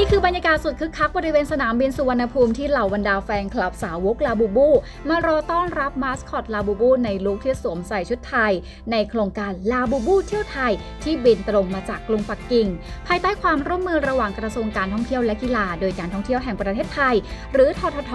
นี่คือบรรยากาศสุดคึกคักบริเวณสนามบินสุวรรณภูมิที่เหล่าบรรดาแฟนคลับสาวกลาบูบู มารอต้อนรับมาสคอตลาบูบู ในลุคที่สวมใส่ชุดไทย ในโครงการลาบูบูเที่ยวไทย ที่บินตรงมาจากกรุงปักกิ่ง ภายใต้ความร่วมมือระหว่างกระทรวงการท่องเที่ยวและกีฬา โดยการท่องเที่ยวแห่งประเทศไทย หรือททท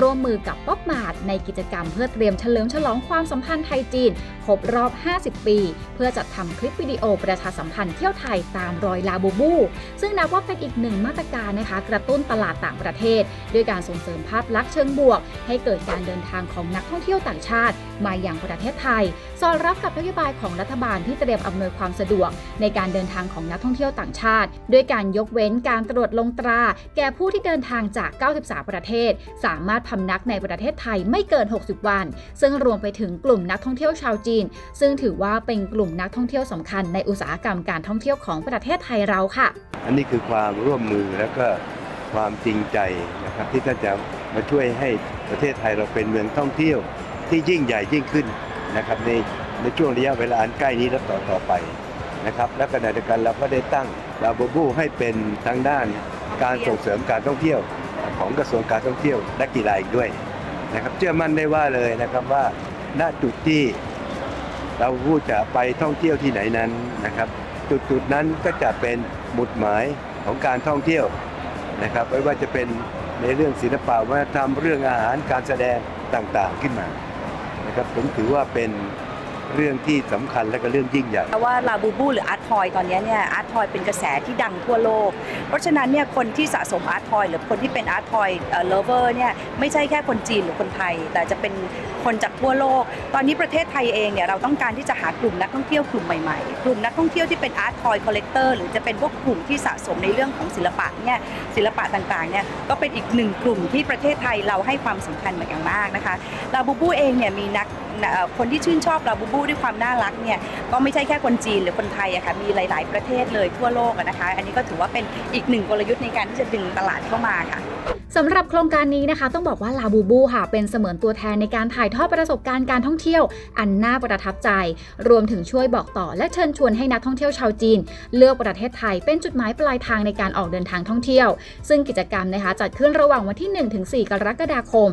ร่วมมือกับป๊อปมาดในกิจกรรมเพื่อเตรียมเฉลิมฉลองความสัมพันธ์ไทยจีนครบรอบ 50 ปี เพื่อจัดทำคลิปวิดีโอประชาสัมพันธ์เที่ยวไทยตามรอยลาบูบู ซึ่งนับว่าเป็นอีกหนึ่งมาตรการนะคะกระตุ้นตลาดต่างประเทศ ด้วยการส่งเสริมภาพลักษณ์เชิงบวก ให้เกิดการเดินทางของนักท่องเที่ยวต่างชาติ มาอย่างประเทศไทย สอดรับกับนโยบายของรัฐบาลที่เตรียมอำนวยความสะดวก ในการเดินทางของนักท่องเที่ยวต่างชาติ ด้วยการยกเว้นการตรวจลงตรา แก่ผู้ที่เดินทางจาก 93 ประเทศ สามารถพำนักในประเทศไทยไม่เกิน 60 วัน ซึ่งรวมไปถึงกลุ่มนักท่องเที่ยวชาวจีน ซึ่งถือว่าเป็นกลุ่มนักท่องเที่ยวสำคัญในอุตสาหกรรมการท่องเที่ยวของประเทศไทยเราค่ะ อันนี้คือความร่วมมือแล้วก็ความจริงใจนะครับที่ท่านจะมาช่วยให้ประเทศไทยเราเป็นเมืองท่องเที่ยวที่ยิ่งใหญ่ยิ่งขึ้นนะครับในในช่วงระยะเวลาอันใกล้นี้และต่อต่อไปนะครับและขณะเดียวกันเราก็ได้ตั้งลาบูบูให้เป็นทางด้านการส่งเสริมการท่องเที่ยวของกระทรวงการท่องเที่ยวและกีฬาอีกด้วยนะครับเชื่อมั่นได้ว่าเลยนะครับว่าณจุดที่เราพูดจะไปท่องเที่ยวที่ไหนนั้นนะครับ จุดจุดๆนั้นก็จะเป็นหมุดหมาย ของการท่องเที่ยวนะครับไม่ว่าจะเป็นในเรื่องศิลปะวัฒนธรรมเรื่องอาหารการแสดงต่างๆขึ้นมานะครับผมถือว่าเป็น เรื่องที่สำคัญและก็เรื่องยิ่งใหญ่เพราะว่าลาบูบูหรืออาร์ตทอยตอนนี้เนี่ยอาร์ตทอยเป็นกระแสที่ดังทั่วโลก เพราะฉะนั้นเนี่ยคนที่สะสมอาร์ตทอยหรือคนที่เป็นอาร์ตทอยเลเวอร์เนี่ยไม่ใช่แค่คนจีนหรือคนไทย แต่จะเป็นคนจากทั่วโลก ตอนนี้ประเทศไทยเองเนี่ยเราต้องการที่จะหากลุ่มนักท่องเที่ยวกลุ่มใหม่ๆ กลุ่มนักท่องเที่ยวที่เป็นอาร์ตทอยคอลเลกเตอร์หรือจะเป็นพวกกลุ่มที่สะสมในเรื่องของศิลปะเนี่ยศิลปะต่างๆเนี่ยก็เป็นอีกหนึ่งกลุ่มที่ประเทศไทยเราให้ความสำคัญเหมือนอย่างมากนะคะลาบูบูเองเนี่ยมีนัก คนที่ชื่นชอบลาบูบูด้วยความน่ารักเนี่ยก็ไม่ใช่แค่คนจีนหรือคนไทยอะค่ะมีหลาย ๆ ประเทศเลยทั่วโลกนะคะ อันนี้ก็ถือว่าเป็นอีกหนึ่งกลยุทธ์ในการที่จะดึงตลาดเข้ามาค่ะสำหรับโครงการนี้นะคะ ต้องบอกว่าลาบูบูค่ะ เป็นเสมือนตัวแทนในการถ่ายทอดประสบการณ์การท่องเที่ยว อันน่าประทับใจ รวมถึงช่วยบอกต่อ และเชิญชวนให้นักท่องเที่ยวชาวจีน เลือกประเทศไทยเป็นจุดหมายปลายทางในการออกเดินทางท่องเที่ยว ซึ่งกิจกรรมนะคะจัดขึ้นระหว่างวันที่ 1-4 กรกฎาคม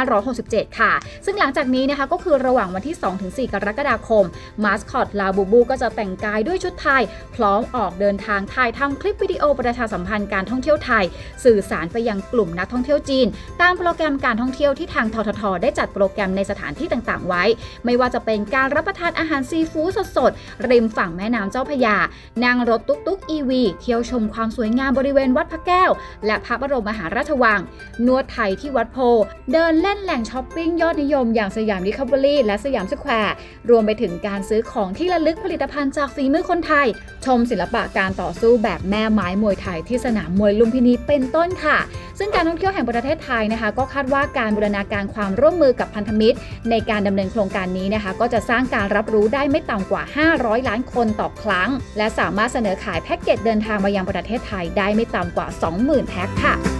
2567 ค่ะ ซึ่งหลังจากนี้นะคะก็คือระหว่างวันที่ 2-4 กรกฎาคม มาสคอตลาบูบูก็จะแต่งกายด้วยชุดไทย พร้อมออกเดินทางถ่ายทำคลิปวิดีโอประชาสัมพันธ์การท่องเที่ยวไทย สื่อสารไปยังกลุ่มนักท่องเที่ยวจีน ตามโปรแกรมการท่องเที่ยวที่ทางทททได้จัดโปรแกรมในสถานที่ต่างๆ ไว้ ไม่ว่าจะเป็นการรับประทานอาหารซีฟู้ดสดๆริมฝั่งแม่น้ำเจ้าพระยานั่งรถตุ๊กตุ๊กอีวีเที่ยวชมความสวยงามบริเวณวัดพระแก้ว และพระบรมมหาราชวัง นวดไทยที่วัดโพ เดินเล่นแหล่งช้อปปิ้งยอดนิยมอย่างสยามดิคาบรีและสยามสแควร์รวมไปถึงการซื้อของที่ระลึกผลิตภัณฑ์จากฝีมือคนไทย ชมศิลปะการต่อสู้แบบแม่ไม้มวยไทยที่สนามมวยลุมพินีเป็นต้นค่ะ ซึ่งการท่องเที่ยวแห่งประเทศไทยนะคะ ก็คาดว่าการบูรณาการความร่วมมือกับพันธมิตร ในการดำเนินโครงการนี้นะคะ ก็จะสร้างการรับรู้ได้ไม่ต่ำกว่า 500 ล้านคนต่อครั้ง และสามารถเสนอขายแพ็กเกจเดินทางมายังประเทศไทยได้ไม่ต่ำกว่า 20,000 แพ็คค่ะ